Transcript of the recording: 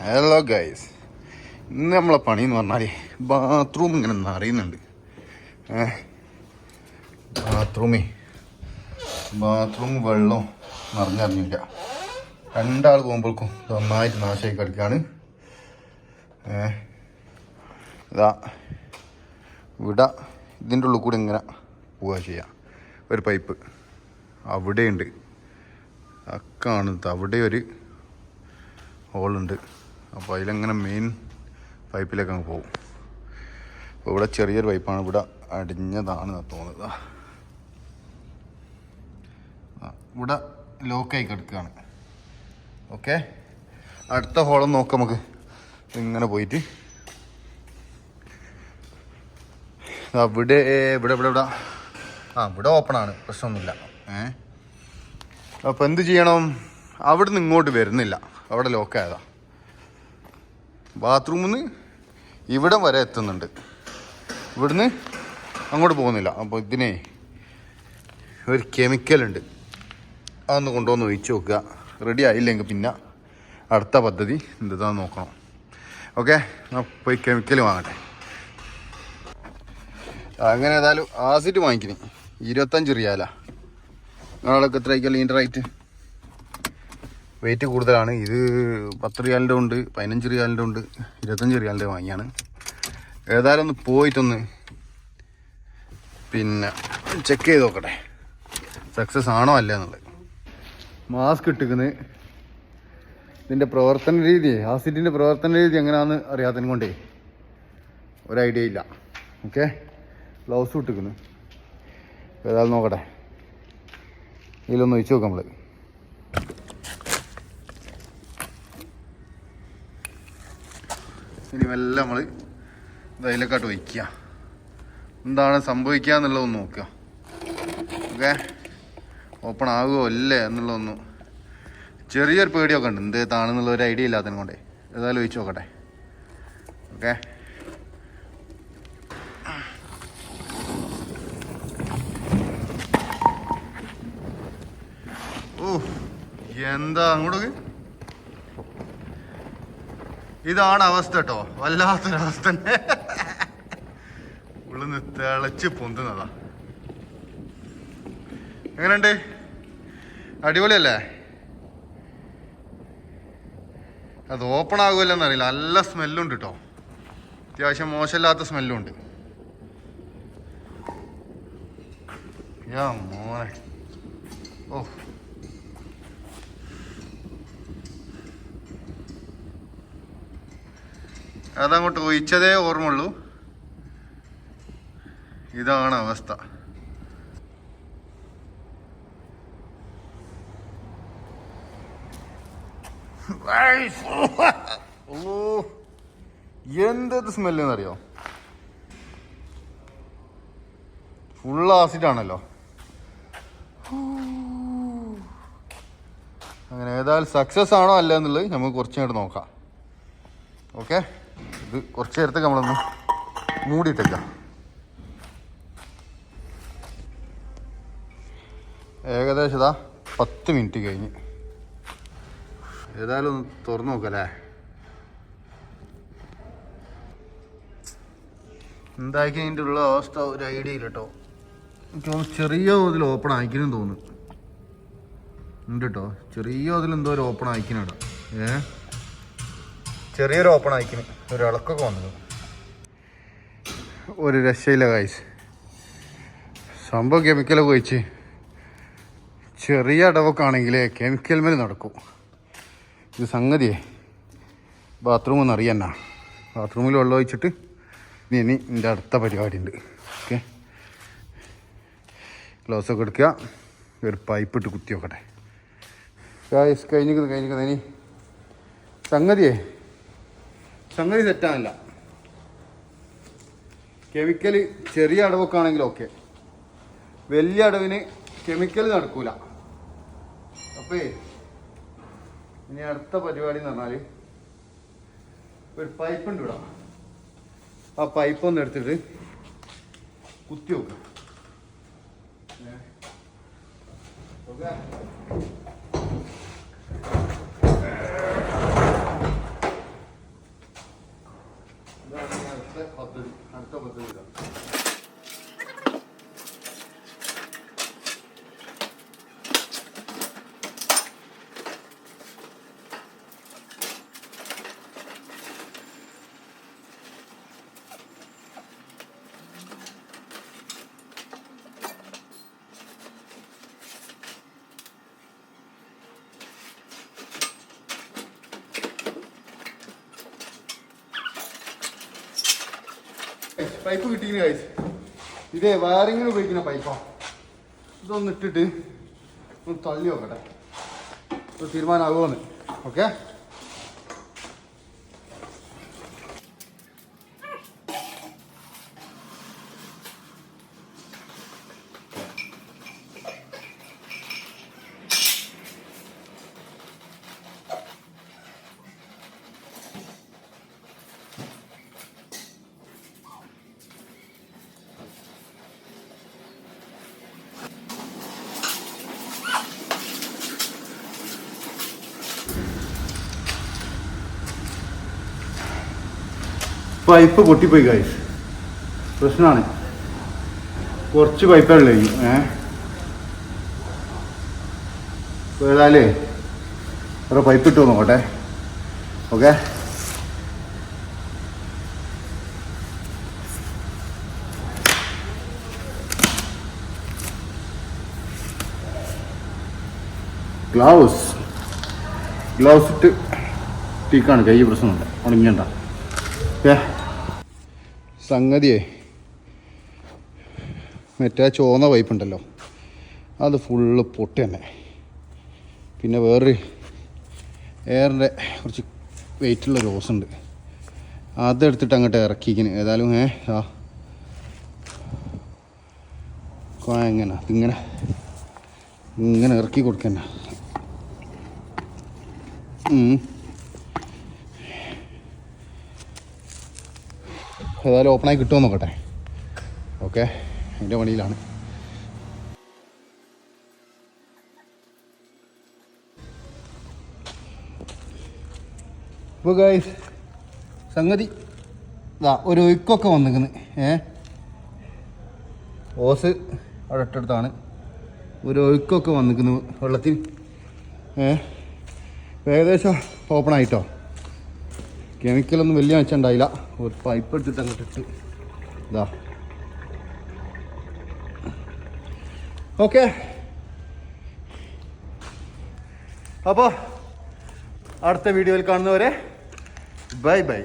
Hello guys ഇന്ന് നമ്മളെ പണി എന്ന് പറഞ്ഞാൽ ബാത്റൂം ഇങ്ങനെ നിറയുന്നുണ്ട്. ബാത്റൂമേ ബാത്റൂം വെള്ളം നിറഞ്ഞറിഞ്ഞില്ല. രണ്ടാൾ പോകുമ്പോഴേക്കും നന്നായിട്ട് നാശമായി കിടക്കുകയാണ്. ഇതാ ഇവിടെ ഇതിന്റെ ഉള്ളിൽ കൂടെ ഇങ്ങനെ പോവുക ചെയ്യാം. ഒരു പൈപ്പ് അവിടെയുണ്ട്. അക്കാണ് അവിടെ ഒരു ഹോളുണ്ട് അപ്പോൾ അതിലങ്ങനെ മെയിൻ പൈപ്പിലേക്ക് അങ്ങ് പോകും അപ്പോൾ ഇവിടെ ചെറിയൊരു പൈപ്പാണ് ഇവിടെ അടിഞ്ഞതാണ് തോന്നുന്നത്. ഇവിടെ ലോക്കായി കിടക്കുകയാണ് ഓക്കെ അടുത്ത ഹോളം നോക്കാം നമുക്ക്. ഇങ്ങനെ പോയിട്ട്. അവിടെ ഇവിടെ ഇവിടെ ഇവിടെ ആ ഇവിടെ ഓപ്പണാണ് പ്രശ്നമൊന്നുമില്ല. ഏ? അപ്പോൾ എന്ത് ചെയ്യണം? അവിടെ നിന്ന് ഇങ്ങോട്ട് വരുന്നില്ല. അവിടെ ലോക്കായതാ ബാത്റൂമിൽ നിന്ന് ഇവിടെ വരെ എത്തുന്നുണ്ട്. ഇവിടുന്ന് അങ്ങോട്ട് പോകുന്നില്ല. അപ്പോൾ ഇതിനെ ഒരു കെമിക്കൽ ഉണ്ട്. അതൊന്ന് കൊണ്ടുവന്ന് ഒഴിച്ച് നോക്കുക റെഡി ആയില്ലെങ്കിൽ പിന്നെ അടുത്ത പദ്ധതി എന്താണെന്ന് നോക്കണം. ഓക്കെ പോയി കെമിക്കൽ വാങ്ങട്ടെ. അങ്ങനെ ഏതായാലും ആസിഡ് വാങ്ങിക്കണേ. ഇരുപത്തഞ്ച് റിയാല. നിങ്ങളൊക്കെ എത്ര ആയിക്കല്ലോ ഇതിന്റെ റേറ്റ് വെയിറ്റ് കൂടുതലാണ്. ഇത് പത്ത് റിയാലിന്റെ ഉണ്ട് പതിനഞ്ച് റിയാലിന്റെ ഉണ്ട് ഇരുപത്തഞ്ച് റിയാലിന്റെ വാങ്ങിയാണ്. ഏതായാലും ഒന്ന് പോയിട്ടൊന്ന് പിന്നെ ചെക്ക് ചെയ്ത് നോക്കട്ടെ. സക്സസ് ആണോ അല്ല എന്നുള്ളത്. മാസ്ക് ഇട്ടിക്കുന്നത് ഇതിന്റെ പ്രവർത്തന രീതി ആസിഡിന്റെ പ്രവർത്തന രീതി എങ്ങനെയാണെന്ന് അറിയാത്തതിന് കൊണ്ടേ ഒരു ഐഡിയ ഇല്ല. ഓക്കെ ഗ്ലൗസ് ഇട്ടിക്കുന്നു ഏതായാലും നോക്കട്ടെ. ഇതിലൊന്ന് ഒഴിച്ച് നോക്കാം നമ്മൾ ഇനി മെല്ലെ നമ്മൾ ഇതിലേക്കാട്ട് വയ്ക്കുക. എന്താണ് സംഭവിക്കുക എന്നുള്ളതൊന്ന് നോക്കുക. ഓക്കെ? ഓപ്പൺ ആകുമോ അല്ലേ എന്നുള്ളതൊന്ന്. ചെറിയൊരു പേടിയൊക്കെ ഉണ്ട്. എന്ത് താണെന്നുള്ള ഒരു ഐഡിയ ഇല്ലാത്തതിനെ കൊണ്ടേ. ഏതായാലും ഒഴിച്ച് നോക്കട്ടെ. ഓക്കെ? ഓ എന്താ അങ്ങോട്ട് ഇതാണ് അവസ്ഥ കേട്ടോ വല്ലാത്തൊരവസ്ഥ തന്നെ. ഉള്ളിന്ന് തിളച്ച് പൊന്തുന്നതാ. എങ്ങനെയുണ്ട്? അടിപൊളിയല്ലേ? അത് ഓപ്പൺ ആകുമല്ലെന്നറിയില്ല നല്ല സ്മെല്ലുണ്ട് കേട്ടോ അത്യാവശ്യം മോശമില്ലാത്ത സ്മെല്ലുണ്ട് യാ മോനെ. ഓ. അതങ്ങോട്ട് ഒഴിച്ചതേ ഓർമ്മയുള്ളൂ. ഇതാണ് അവസ്ഥ. ഓ എന്തത് സ്മെല്ലെന്ന് അറിയോ ഫുൾ ആസിഡാണല്ലോ അങ്ങനെ ഏതായാലും സക്സസ് ആണോ അല്ല എന്നുള്ളത് നമുക്ക് കുറച്ചു നേരം നോക്കാം. ഓക്കെ ഇത് കുറച്ച് നേരത്തേക്ക് നമ്മളൊന്ന് മൂടിയിട്ടേക്കാം. ഏകദേശം ഇതാ പത്ത് മിനിറ്റ് കഴിഞ്ഞ്. ഏതായാലും ഒന്ന് തുറന്നു നോക്കല്ലേ? എന്താക്കി ഇതിന്റെ ഉള്ള അവസ്ഥ? ഒരു ഐഡിയ ഇല്ല കേട്ടോ എനിക്ക് ചെറിയ തോതിൽ ഓപ്പൺ ആയിക്കണം തോന്നുന്നു. ഉണ്ട് കേട്ടോ ചെറിയ തോതിൽ എന്തോ ഒരു ഓപ്പൺ ആയിക്കണം കേട്ടോ ഏ? ചെറിയൊരു ഓപ്പൺ ആയിക്കണം ഒരു ഇളക്കൊക്കെ വന്നത് ഒരു രക്ഷയില്ല കായ്സ് സംഭവം കെമിക്കലൊക്കെ ഒഴിച്ച് ചെറിയ അടവൊക്കെ ആണെങ്കിൽ കെമിക്കൽ മേൽ നടക്കും. ഇത് സംഗതിയേ. ബാത്റൂം ഒന്ന് അറിയാന ബാത്റൂമിൽ വെള്ളം ഒഴിച്ചിട്ട് ഇനി ഇനി എന്റെ അടുത്ത പരിപാടി ഉണ്ട് ഓക്കെ ഗ്ലൗസ് ഒക്കെ എടുക്കുക. ഒരു പൈപ്പ് ഇട്ട് കുത്തി നോക്കട്ടെ ഗായ്സ് കഴിഞ്ഞിരിക്കുന്നു കഴിഞ്ഞിരിക്കുന്നു. ഇനി സംഗതിയേ. സംഗതി തെറ്റാനില്ല. കെമിക്കൽ ചെറിയ അടവൊക്കെ ആണെങ്കിൽ ഓക്കെ വലിയ അടവിന് കെമിക്കൽ നടക്കൂല. അപ്പേ ഇനി അടുത്ത പരിപാടി എന്ന് പറഞ്ഞാൽ ഒരു പൈപ്പ് ഉണ്ട് ഇവിടെ. ആ പൈപ്പ് ഒന്ന് എടുത്തിട്ട് കുത്തി നോക്കുക ഓക്കേ? അടുത്ത പദ്ധതി അടുത്ത പദ്ധതി ഇതാണ് പൈപ്പ് കിട്ടിയില്ല കഴിച്ചു ഇതേ വയറിങ്ങിന് ഉപയോഗിക്കുന്ന പൈപ്പാ. ഇതൊന്ന് ഇട്ടിട്ട് ഒന്ന് തള്ളി നോക്കട്ടെ. തീരുമാനമാകുമെന്ന്. ഓക്കെ പൈപ്പ് പൊട്ടിപ്പോയി കായ്സ് പ്രശ്നമാണ് കുറച്ച് പൈപ്പല്ലേ ഏ? ഏതായാലേ വേറെ പൈപ്പ് ഇട്ടു നോക്കട്ടെ. ഓക്കെ? ഗ്ലൗസ്. ഗ്ലൗസ് ഇട്ട് ടീക്കാണ് കൈ പ്രശ്നമുണ്ട് ഉണങ്ങിയണ്ട. ഏ? സംഗതിയേ. മറ്റേ ആ ചുവന്ന പൈപ്പ് ഉണ്ടല്ലോ. അത് ഫുള്ള് പൊട്ടി തന്നെ. പിന്നെ വേറൊരു എയറിന്റെ കുറച്ച് വെയിറ്റുള്ള റോസ് ഉണ്ട്. അതെടുത്തിട്ട് അങ്ങോട്ട് ഇറക്കിക്കിന് ഏതായാലും ഏ ആ എങ്ങനെ ഇങ്ങനെ ഇങ്ങനെ ഇറക്കി കൊടുക്കന്നെ ഏതായാലും ഓപ്പണായി കിട്ടുമോ നോക്കട്ടെ. ഓക്കെ അതിന്റെ പണിയിലാണ്. ഇപ്പോൾ ഗൈസ് സംഗതി ഇതാ ഒരു ഒഴുക്കൊക്കെ വന്നിരിക്കുന്നു. ഏ? ഓസ് അവിടെ ഒരു ഒഴുക്കൊക്കെ വന്നിരിക്കുന്നു വെള്ളത്തിൽ. ഏ? ഏകദേശം ഓപ്പൺ ആയിട്ടോ? കെമിക്കലൊന്നും വലിയ വെച്ചുണ്ടായില്ല ഒരു പൈപ്പ് എടുത്തിട്ട് അങ്ങോട്ട് ഇട്ട്. ഇതാ ഓക്കെ. അപ്പോൾ അടുത്ത വീഡിയോയിൽ കാണുന്നവരെ ബൈ ബൈ.